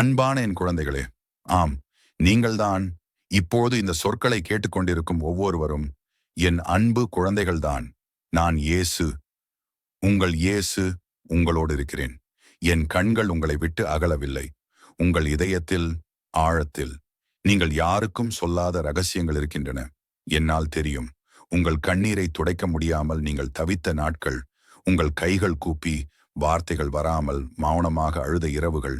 அன்பான என் குழந்தைகளே ஆம் நீங்கள்தான் இப்போது இந்த சொற்களை கேட்டுக்கொண்டிருக்கும் ஒவ்வொருவரும் என் அன்பு குழந்தைகள்தான். நான் இயேசு உங்கள் இயேசு உங்களோடு இருக்கிறேன். என் கண்கள் உங்களை விட்டு அகலவில்லை. உங்கள் இதயத்தில் ஆழத்தில் நீங்கள் யாருக்கும் சொல்லாத ரகசியங்கள் இருக்கின்றன. என்னால் தெரியும் உங்கள் கண்ணீரை துடைக்க முடியாமல் நீங்கள் தவித்த நாட்கள் உங்கள் கைகள் கூப்பி வார்த்தைகள் வராமல் மௌனமாக அழுத இரவுகள்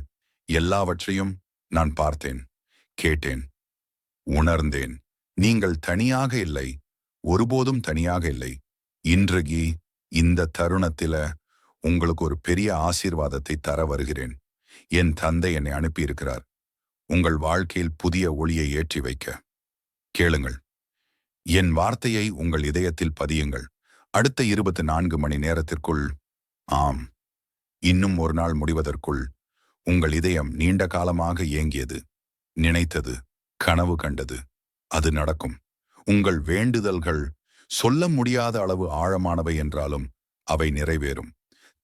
எல்லாவற்றையும் நான் பார்த்தேன் கேட்டேன் உணர்ந்தேன். நீங்கள் தனியாக இல்லை ஒருபோதும் தனியாக இல்லை. இன்றைக்கு இந்த தருணத்தில உங்களுக்கு ஒரு பெரிய ஆசீர்வாதத்தை தர வருகிறேன். என் தந்தை என்னை அனுப்பியிருக்கிறார். உங்கள் வாழ்க்கையில் புதிய ஒளியை ஏற்றி வைக்க. கேளுங்கள். என் வார்த்தையை உங்கள் இதயத்தில் பதியுங்கள். அடுத்த இருபத்தி நான்கு மணி நேரத்திற்குள் ஆம். இன்னும் ஒரு நாள் முடிவதற்குள் உங்கள் இதயம் நீண்ட காலமாக ஏங்கியது. நினைத்தது கனவு கண்டது. அது நடக்கும். உங்கள் வேண்டுதல்கள் சொல்ல முடியாத அளவு ஆழமானவை என்றாலும் அவை நிறைவேறும்.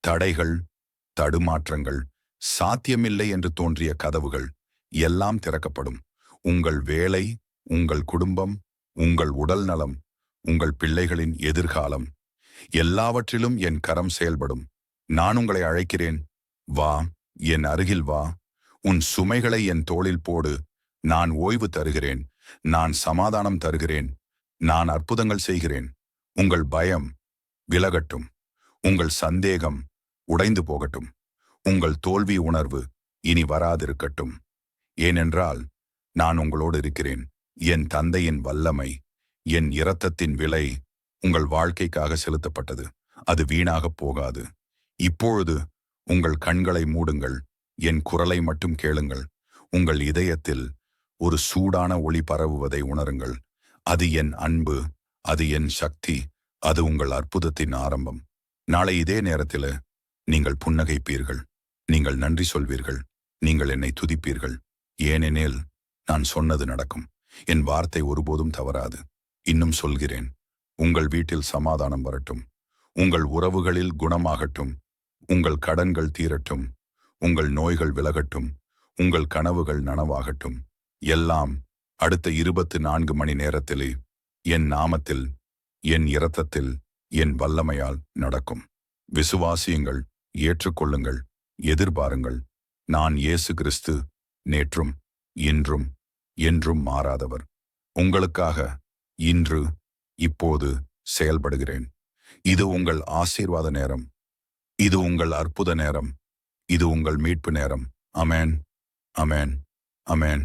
தடைகள் தடுமாற்றங்கள் சாத்தியமில்லை என்று தோன்றிய கதவுகள் எல்லாம் திறக்கப்படும். உங்கள் வேலை உங்கள் குடும்பம் உங்கள் உடல் நலம் உங்கள் பிள்ளைகளின் எதிர்காலம் எல்லாவற்றிலும் என் கரம் செயல்படும். நான் உங்களை அழைக்கிறேன். வா. என் அருகில் வா. உன் சுமைகளை என் தோளில் போடு. நான் ஓய்வு தருகிறேன். நான் சமாதானம் தருகிறேன். நான் அற்புதங்கள் செய்கிறேன். உங்கள் பயம் விலகட்டும். உங்கள் சந்தேகம் உடைந்து போகட்டும். உங்கள் தோல்வி உணர்வு இனி வராதிருக்கட்டும். ஏனென்றால் நான் உங்களோடு இருக்கிறேன். என் தந்தையின் வல்லமை என் இரத்தத்தின் விலை உங்கள் வாழ்க்கைக்காக செலுத்தப்பட்டது. அது வீணாகப் போகாது. இப்பொழுது உங்கள் கண்களை மூடுங்கள் என் குரலை மட்டும் கேளுங்கள். உங்கள் இதயத்தில் ஒரு சூடான ஒளி பரவுவதை உணருங்கள். அது என் அன்பு அது என் சக்தி அது உங்கள் அற்புதத்தின் ஆரம்பம். நாளை இதே நேரத்தில் நீங்கள் புன்னகைப்பீர்கள். நீங்கள் நன்றி சொல்வீர்கள். நீங்கள் என்னை துதிப்பீர்கள். ஏனெனில் நான் சொன்னது நடக்கும். என் வார்த்தை ஒருபோதும் தவறாது. இன்னும் சொல்கிறேன். உங்கள் வீட்டில் சமாதானம் வரட்டும். உங்கள் உறவுகளில் குணமாகட்டும். உங்கள் கடன்கள் தீரட்டும். உங்கள் நோய்கள் விலகட்டும். உங்கள் கனவுகள் நனவாகட்டும். எல்லாம் அடுத்த இருபத்து நான்கு மணி நேரத்திலே என் நாமத்தில் என் இரத்தத்தில் என் வல்லமையால் நடக்கும். விசுவாசியுங்கள் ஏற்றுக்கொள்ளுங்கள் எதிர்பாருங்கள். நான் இயேசு கிறிஸ்து நேற்றும் இன்றும் என்றும் மாறாதவர். உங்களுக்காக இன்று இப்போது செயல்படுகிறேன். இது உங்கள் ஆசீர்வாத நேரம். இது உங்கள் அற்புத நேரம். இது உங்கள் மீட்பு நேரம். அமேன் அமேன் அமேன்